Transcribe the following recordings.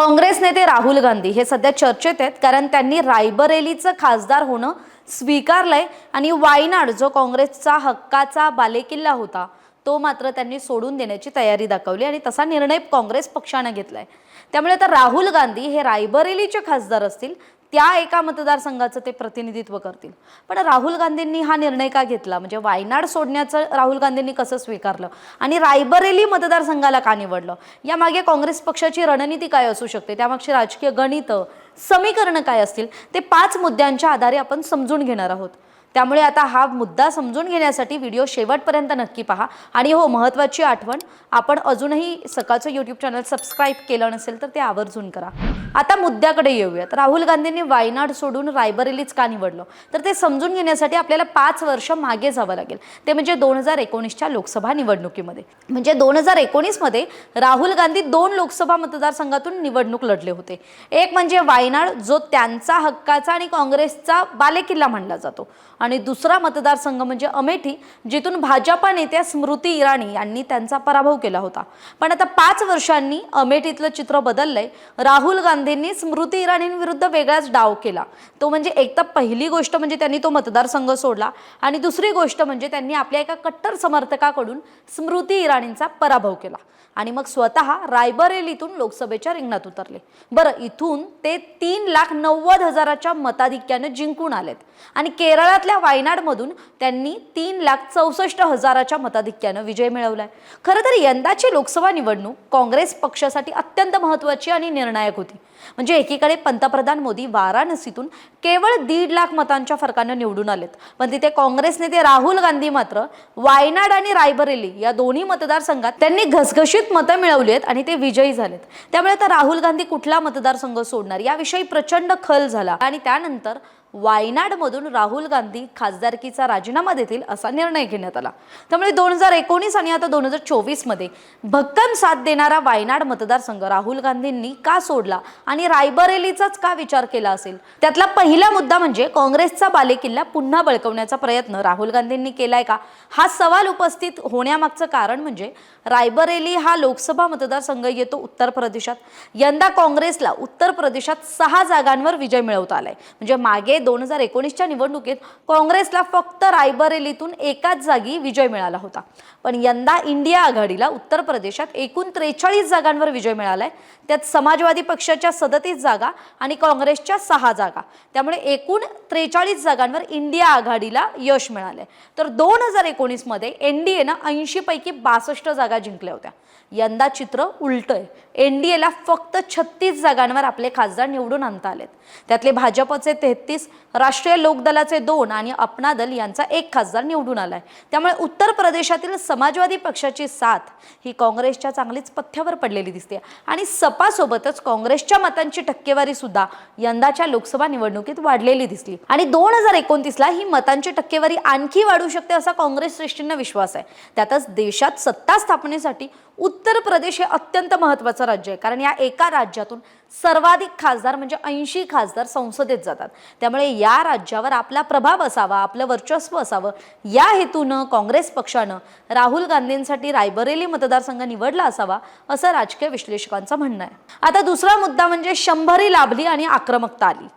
काँग्रेस नेते राहुल गांधी हे सध्या चर्चेत आहेत कारण त्यांनी रायबरेलीचं खासदार होणं स्वीकारलंय आणि वायनाड जो काँग्रेसचा हक्काचा बालेकिल्ला होता तो मात्र त्यांनी सोडून देण्याची तयारी दाखवली आणि तसा निर्णय काँग्रेस पक्षानं घेतलाय. त्यामुळे आता राहुल गांधी हे रायबरेलीचे खासदार असतील त्या एका मतदारसंघाचं ते प्रतिनिधित्व करतील. पण राहुल गांधींनी हा निर्णय का घेतला? म्हणजे वायनाड सोडण्याचं राहुल गांधींनी कसं स्वीकारलं? आणि रायबरेली मतदारसंघाला का निवडलं? यामागे काँग्रेस पक्षाची रणनीती काय असू शकते? त्यामागची राजकीय गणितं समीकरणं काय असतील? ते पाच मुद्द्यांच्या आधारे आपण समजून घेणार आहोत. त्यामुळे आता हा मुद्दा समजून घेण्यासाठी व्हिडिओ शेवटपर्यंत नक्की पहा. आणि हो महत्त्वाची आठवण आपण अजूनही सकाळचं यूट्यूब चॅनल सबस्क्राईब केलं नसेल तर ते आवर्जून करा. आता मुद्द्याकडे येऊयात. राहुल गांधींनी वायनाड सोडून रायबरेलीच का निवडलं? तर ते समजून घेण्यासाठी आपल्याला पाच वर्ष मागे जावं लागेल. ते म्हणजे दोन हजार एकोणीसच्या लोकसभा निवडणुकीमध्ये. म्हणजे दोन हजार एकोणीसमध्ये राहुल गांधी दोन लोकसभा मतदारसंघातून निवडणूक लढले होते. एक म्हणजे वायनाड जो त्यांचा हक्काचा आणि काँग्रेसचा बालेकिल्ला मानला जातो. आणि दुसरा मतदारसंघ म्हणजे अमेठी जिथून भाजपा नेत्या स्मृती इराणी यांनी त्यांचा पराभव केला होता. पण आता पाच वर्षांनी अमेठीतलं चित्र बदललंय. राहुल गांधींनी स्मृती इराणींविरुद्ध वेगळाच डाव केला. तो म्हणजे एक तर पहिली गोष्ट म्हणजे त्यांनी तो मतदारसंघ सोडला आणि दुसरी गोष्ट म्हणजे त्यांनी आपल्या एका कट्टर समर्थकाकडून स्मृती इराणींचा पराभव केला. आणि मग स्वतः रायबरेलीतून लोकसभेच्या रिंगणात उतरले. बरं इथून ते तीन लाख नव्वद हजाराच्या मताधिक्यानं जिंकून आलेत. आणि केरळातल्या वायनाडमधून त्यांनी तीन लाख चौसष्ट हजाराच्या मताधिक्यानं विजय मिळवलाय. खरं तर यंदाची लोकसभा निवडणूक काँग्रेस पक्षासाठी अत्यंत महत्त्वाची आणि निर्णायक होती. म्हणजे एकीकडे पंतप्रधान मोदी वाराणसीतून केवळ दीड लाख मतांच्या फरकानं निवडून आलेत. पण तिथे काँग्रेस नेते राहुल गांधी मात्र वायनाड आणि रायबरेली या दोन्ही मतदारसंघात त्यांनी घसघशीत मतं मिळवली आहेत आणि ते विजयी झालेत. त्यामुळे आता राहुल गांधी कुठला मतदारसंघ सोडणार? याविषयी प्रचंड खल झाला आणि त्यानंतर वायनाडमधून राहुल गांधी खासदारकीचा राजीनामा देतील असा निर्णय घेण्यात आला. त्यामुळे दोन हजार एकोणीस आणि आता दोन हजार चोवीसमध्ये भक्कम साथ देणारा वायनाड मतदारसंघ राहुल गांधींनी का सोडला आणि रायबरेलीचाच का विचार केला असेल? त्यातला पहिला मुद्दा म्हणजे काँग्रेसचा बालेकिल्ला पुन्हा बळकवण्याचा प्रयत्न राहुल गांधींनी केलाय का? हा सवाल उपस्थित होण्यामागचं कारण म्हणजे रायबरेली हा लोकसभा मतदारसंघ येतो उत्तर प्रदेशात. यंदा काँग्रेसला उत्तर प्रदेशात सहा जागांवर विजय मिळवता आलाय. म्हणजे मागे दोन हजार एकोणीसच्या निवडणुकीत काँग्रेसला फक्त रायबरेलीतून एकाच जागी विजय मिळाला होता. पण यंदा इंडिया आघाडीला उत्तर प्रदेशात एकूण त्रेचाळीस जागांवर विजय मिळालाय. त्यात समाजवादी पक्षाच्या सदतीस जागा आणि काँग्रेसच्या सहा जागा. त्यामुळे एकूण त्रेचाळीस जागांवर इंडिया आघाडीला यश मिळालंय. तर दोन हजार एकोणीसमध्ये एन डी एनं ऐंशी पैकी बासष्ट जागा जिंकल्या होत्या. यंदा चित्र उलटंय. एन डी एला फक्त छत्तीस जागांवर आपले खासदार निवडून आणता आलेत. त्यातले भाजपचे तेहतीस राष्ट्रीय लोकदलाचे दोन आणि अपना दल यांचा एक खासदार निवडून आलाय. त्यामुळे उत्तर प्रदेशातील समाजवादी पक्षाची साथ ही काँग्रेसच्या चांगलीच पथ्यावर पडलेली दिसते. आणि सपासोबतच काँग्रेसच्या मतांची टक्केवारी सुद्धा यंदाच्या लोकसभा निवडणुकीत वाढलेली दिसली. आणि दोन हजार एकोणतीसला ही मतांची टक्केवारी आणखी वाढू शकते असा काँग्रेस श्रेष्ठींना विश्वास आहे. त्यातच देशात सत्ता स्थापनेसाठी उत्तर प्रदेश हे अत्यंत महत्त्वाचं राज्य आहे. कारण या एका राज्यातून सर्वाधिक खासदार म्हणजे ऐंशी खासदार संसदेत जातात. त्यामुळे या राज्यावर आपला प्रभाव असावा आपलं वर्चस्व असावं या हेतूनं काँग्रेस पक्षानं राहुल गांधींसाठी रायबरेली मतदारसंघ निवडला असावा असं राजकीय विश्लेषकांचं म्हणणं आहे. आता दुसरा मुद्दा म्हणजे शंभरी लाभली आणि आक्रमकता आली.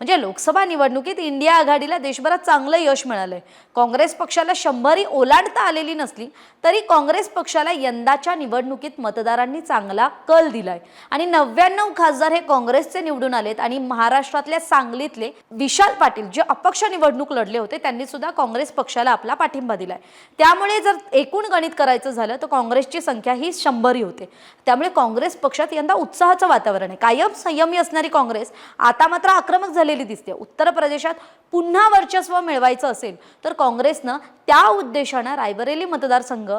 म्हणजे लोकसभा निवडणुकीत इंडिया आघाडीला देशभरात चांगलं यश मिळालंय. काँग्रेस पक्षाला शंभरी ओलांडता आलेली नसली तरी काँग्रेस पक्षाला यंदाच्या निवडणुकीत मतदारांनी चांगला कल दिलाय. आणि नव्याण्णव खासदार हे काँग्रेसचे निवडून आलेत आणि महाराष्ट्रातल्या सांगलीतले विशाल पाटील जे अपक्ष निवडणूक लढले होते त्यांनी सुद्धा काँग्रेस पक्षाला आपला पाठिंबा दिलाय. त्यामुळे जर एकूण गणित करायचं झालं तर काँग्रेसची संख्या ही शंभरी होते. त्यामुळे काँग्रेस पक्षात यंदा उत्साहाचं वातावरण आहे. कायम संयमी असणारी काँग्रेस आता मात्र आक्रमक झालेली दिसते. उत्तर प्रदेशात पुन्हा वर्चस्व मिळवायचं असेल तर काँग्रेसनं त्या उद्देशानं रायबरेली मतदारसंघ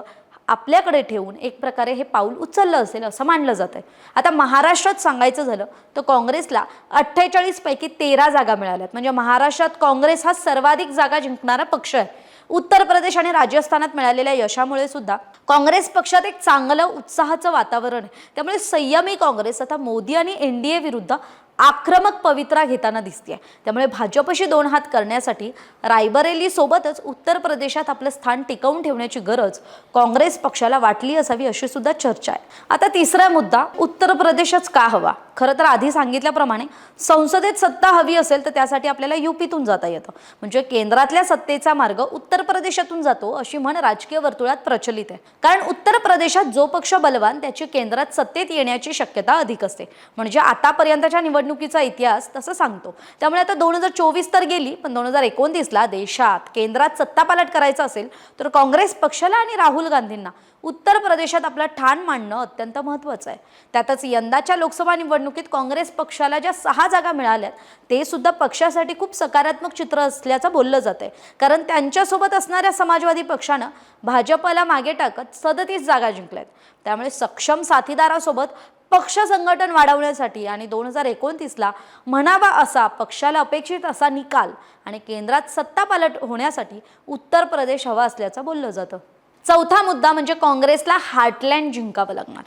आपल्याकडे ठेवून एक प्रकारे हे पाऊल उचललं असेल असं मानलं जात आहे. आता महाराष्ट्रात सांगायचं झालं तर काँग्रेसला अठ्ठेचाळीस पैकी तेरा जागा मिळाल्यात. म्हणजे महाराष्ट्रात काँग्रेस हा सर्वाधिक जागा जिंकणारा पक्ष आहे. उत्तर प्रदेश आणि राजस्थानात मिळालेल्या यशामुळे सुद्धा काँग्रेस पक्षात एक चांगलं उत्साहाचं वातावरण आहे. त्यामुळे संयमी काँग्रेस आता मोदी आणि एन डी ए विरुद्ध आक्रमक पवित्रा घेताना दिसते त्यामुळे भाजपशी दोन हात करण्यासाठी रायबरेली सोबतच उत्तर प्रदेशात आपलं स्थान टिकवून ठेवण्याची गरज काँग्रेस पक्षाला वाटली असावी अशी सुद्धा चर्चा आहे. आता तिसरा मुद्दा उत्तर प्रदेशच का हवा? खरं तर आधी सांगितल्याप्रमाणे संसदेत सत्ता हवी असेल तर त्यासाठी आपल्याला युपीतून जाता येतं. म्हणजे केंद्रातल्या सत्तेचा मार्ग उत्तर प्रदेशातून जातो अशी म्हण राजकीय वर्तुळात प्रचलित आहे. कारण उत्तर प्रदेशात जो पक्ष बलवान त्याची केंद्रात सत्तेत येण्याची शक्यता अधिक असते. म्हणजे आतापर्यंतच्या निवडणुकीचा इतिहास तसं सांगतो. त्यामुळे आता दोन हजार चोवीस तर गेली पण दोन हजार एकोणतीसला देशात केंद्रात सत्तापालट करायचं असेल तर काँग्रेस पक्षाला आणि राहुल गांधींना उत्तर प्रदेशात आपलं ठाण मांडणं अत्यंत महत्त्वाचं आहे. त्यातच यंदाच्या लोकसभा निवडणुकीत काँग्रेस पक्षाला ज्या सहा जागा मिळाल्यात ते सुद्धा पक्षासाठी खूप सकारात्मक चित्र असल्याचं बोललं जात आहे कारण त्यांच्यासोबत असणाऱ्या समाजवादी पक्षानं भाजपला मागे टाकत सदतीस जागा जिंकल्यात. त्यामुळे सक्षम साथीदारासोबत पक्ष संघटन वाढवण्यासाठी आणि दोन हजार एकोणतीसला म्हणावा असा पक्षाला अपेक्षित असा निकाल आणि केंद्रात सत्तापालट होण्यासाठी उत्तर प्रदेश हवा असल्याचं बोललं जातं. चौथा मुद्दा म्हणजे काँग्रेसला हार्टलँड जिंकावं लागणार.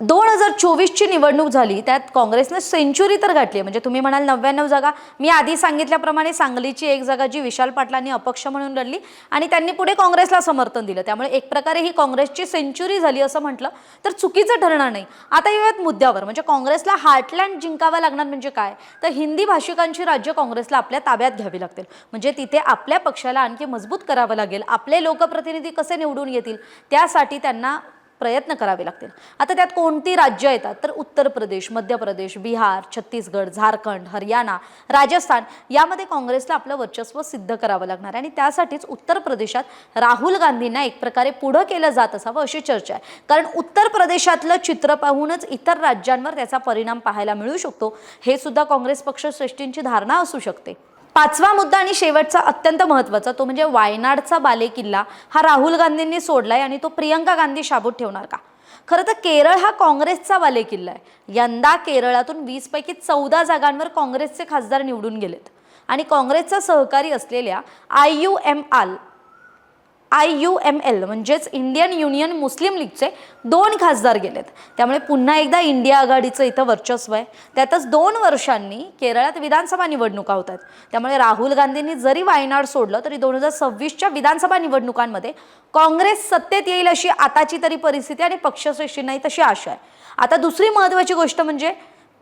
दोन हजार चोवीसची निवडणूक झाली. त्यात काँग्रेसनं सेंचुरी तर गाठली म्हणजे तुम्ही म्हणाल नव्याण्णव जागा. मी आधी सांगितल्याप्रमाणे सांगलीची एक जागा जी विशाल पाटलांनी अपक्ष म्हणून लढली आणि त्यांनी पुढे काँग्रेसला समर्थन दिलं. त्यामुळे एक प्रकारे ही काँग्रेसची सेंचुरी झाली असं म्हटलं तर चुकीचं ठरणार नाही. आता येऊयात मुद्द्यावर. म्हणजे काँग्रेसला हार्टलँड जिंकावं लागणार म्हणजे काय? तर हिंदी भाषिकांची राज्य काँग्रेसला आपल्या ताब्यात घ्यावी लागतील. म्हणजे तिथे आपल्या पक्षाला आणखी मजबूत करावं लागेल. आपले लोकप्रतिनिधी कसे निवडून येतील? त्यासाठी त्यांना प्रयत्न करावे लागतील. आता त्यात कोणती राज्य येतात? तर उत्तर प्रदेश मध्य प्रदेश बिहार छत्तीसगड झारखंड हरियाणा राजस्थान यामध्ये काँग्रेसला आपलं वर्चस्व सिद्ध करावं लागणार आहे. आणि त्यासाठीच उत्तर प्रदेशात राहुल गांधींना एक प्रकारे पुढं केलं जात असावं अशी चर्चा आहे. कारण उत्तर प्रदेशातलं चित्र पाहूनच इतर राज्यांवर त्याचा परिणाम पाहायला मिळू शकतो. हे सुद्धा काँग्रेस पक्षश्रेष्ठींची धारणा असू शकते. पाचवा मुद्दा आणि शेवटचा अत्यंत महत्त्वाचा तो म्हणजे वायनाडचा बालेकिल्ला. हा राहुल गांधींनी सोडलाय आणि तो प्रियंका गांधी शाबूत ठेवणार का? खरं तर केरळ हा काँग्रेसचा बालेकिल्ला आहे. यंदा केरळातून वीसपैकी चौदा जागांवर काँग्रेसचे खासदार निवडून गेलेत. आणि काँग्रेसचा सहकारी असलेल्या I U M L I U M L म्हणजेच इंडियन युनियन मुस्लिम लीगचे दोन खासदार गेलेत. त्यामुळे पुन्हा एकदा इंडिया आघाडीचं इथं वर्चस्व आहे. त्यातच दोन वर्षांनी केरळात विधानसभा निवडणुका होत आहेत. त्यामुळे राहुल गांधींनी जरी वायनाड सोडलं तरी दोन हजार सव्वीसच्या विधानसभा निवडणुकांमध्ये काँग्रेस सत्तेत येईल अशी आताची तरी परिस्थिती आणि पक्षश्रेष्ठींनाही तशी आशा आहे. आता दुसरी महत्त्वाची गोष्ट म्हणजे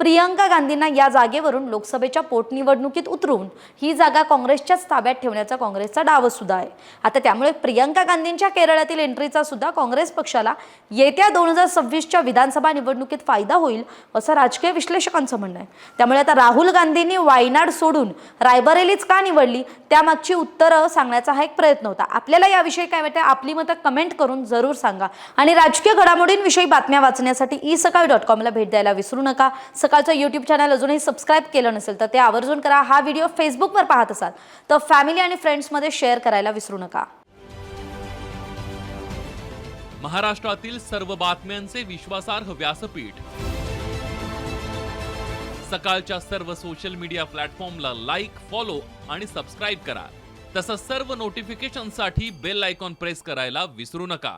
प्रियंका गांधींना या जागेवरून लोकसभेच्या पोटनिवडणुकीत उतरून ही जागा काँग्रेसच्याच ताब्यात ठेवण्याचा काँग्रेसचा डाव सुद्धा आहे. आता त्यामुळे प्रियंका गांधींच्या केरळातील एंट्रीचा सुद्धा काँग्रेस पक्षाला येत्या दोन हजार सव्वीसच्या विधानसभा निवडणुकीत फायदा होईल असं राजकीय विश्लेषकांचं म्हणणं आहे. त्यामुळे आता राहुल गांधींनी वायनाड सोडून रायबरेलीच का निवडली? त्यामागची उत्तरं सांगण्याचा हा एक प्रयत्न होता. आपल्याला याविषयी काय वाटतं? आपली मतं कमेंट करून जरूर सांगा. आणि राजकीय घडामोडींविषयी बातम्या वाचण्यासाठी ई सकाळी डॉट कॉमला भेट द्यायला विसरू नका. सकाळचं यूट्यूब चॅनल अजूनही सबस्क्राईब केलं नसेल तर ते आवर्जून करा. हा व्हिडिओ फेसबुकवर पाहत असाल तर फॅमिली आणि फ्रेंड्समध्ये शेअर करायला विसरू नका. महाराष्ट्रातील सर्व बातम्यांचे विश्वासार्ह व्यासपीठ. सकाळच्या सर्व सोशल मीडिया प्लॅटफॉर्मला लाईक फॉलो आणि सबस्क्राईब करा. तसंच सर्व नोटिफिकेशनसाठी बेल आयकॉन प्रेस करायला विसरू नका.